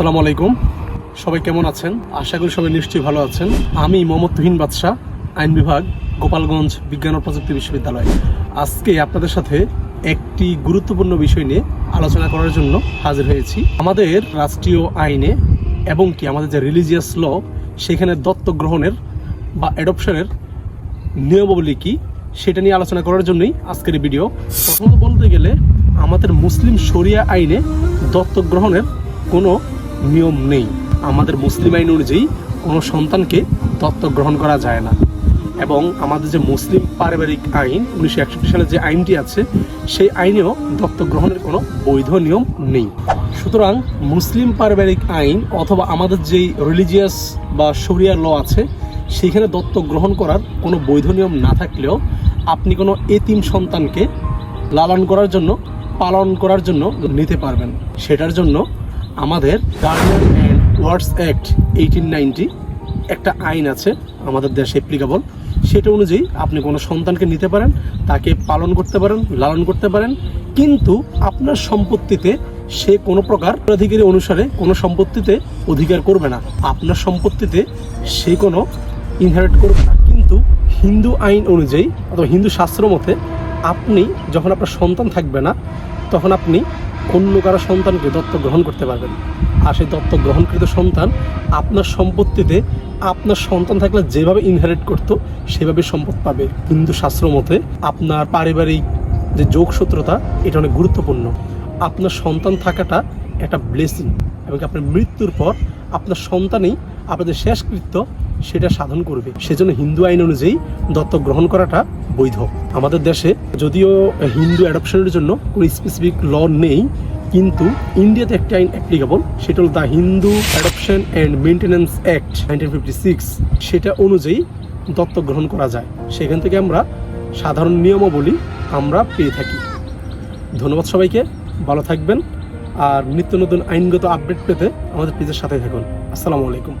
আসসালামু আলাইকুম। সবাই কেমন আছেন? আশা করি সবাই নিশ্চয়ই ভালো আছেন। আমি মোহাম্মদ তুহিন বাদশাহ, আইন বিভাগ, গোপালগঞ্জ বিজ্ঞান ও প্রযুক্তি বিশ্ববিদ্যালয়। আজকে আপনাদের সাথে একটি গুরুত্বপূর্ণ বিষয় নিয়ে আলোচনা করার জন্য হাজির হয়েছি। আমাদের রাষ্ট্রীয় আইনে এবং কি আমাদের যে রিলিজিয়াস ল সেখানে দত্তক গ্রহণের বা অ্যাডপশনের নিয়মাবলী কি, সেটা নিয়ে আলোচনা করার জন্যই আজকের ভিডিও প্রথমত বলতে গেলে, আমাদের মুসলিম শরিয়া আইনে দত্তক গ্রহণের কোনো নিয়ম নেই। আমাদের মুসলিম আইন অনুযায়ী কোনো সন্তানকে দত্তক গ্রহণ করা যায় না। এবং আমাদের যে মুসলিম পারিবারিক আইন, উনিশশো একষট্টি সালে যে আইনটি আছে, সেই আইনেও দত্তক গ্রহণের কোনো বৈধ নিয়ম নেই। সুতরাং মুসলিম পারিবারিক আইন অথবা আমাদের যেই রিলিজিয়াস বা শরিয়ার ল আছে সেখানে দত্তক গ্রহণ করার কোনো বৈধ নিয়ম না থাকলেও আপনি কোনো এতিম সন্তানকে লালন করার জন্য, পালন করার জন্য নিতে পারবেন। সেটার জন্য আমাদের guardian and wards act eighteen ninety একটা আইন আছে আমাদের দেশে অ্যাপ্লিকেবল সেটা অনুযায়ী আপনি কোনো সন্তানকে নিতে পারেন, তাকে পালন করতে পারেন, লালন করতে পারেন, কিন্তু আপনার সম্পত্তিতে সে কোনো প্রকার অধিকারী অনুসারে কোনো সম্পত্তিতে অধিকার করবে না। আপনার সম্পত্তিতে সে কোনো ইনহেরিট করবে না। কিন্তু হিন্দু আইন অনুযায়ী অথবা হিন্দু শাস্ত্র মতে আপনি যখন আপনার সন্তান থাকবে না, তখন আপনি অন্য কারও সন্তানকে দত্তক গ্রহণ করতে পারবেন আর সেই দত্তক গ্রহণকৃত সন্তান আপনার সম্পত্তিতে আপনার সন্তান থাকলে যেভাবে ইনহেরিট করতো, সেভাবে সম্পদ পাবে। হিন্দু শাস্ত্র মতে আপনার পারিবারিক যে যোগসূত্রতা, এটা অনেক গুরুত্বপূর্ণ। আপনার সন্তান থাকাটা একটা ব্লেসিং এবং আপনার মৃত্যুর পর আপনার সন্তানই আপনাদের শেষকৃত্য সেটা সাধন করবে। সেজন্য হিন্দু আইন অনুযায়ী দত্তক গ্রহণ করাটা বৈধ। আমাদের দেশে যদিও হিন্দু অ্যাডপশনের জন্য কোনো স্পেসিফিক ল নেই, কিন্তু ইন্ডিয়াতে একটি আইন অ্যাপ্লিকেবল সেটা হল the Hindu adoption and maintenance act nineteen fifty six সেটা অনুযায়ী দত্তক গ্রহণ করা যায়। সেখান থেকে আমরা সাধারণ নিয়মাবলী আমরা পেয়ে থাকি। ধন্যবাদ সবাইকে, ভালো থাকবেন। আর নিত্য নতুন আইনগত আপডেট পেতে আমাদের পেজের সাথে থাকুন। আসসালামু আলাইকুম।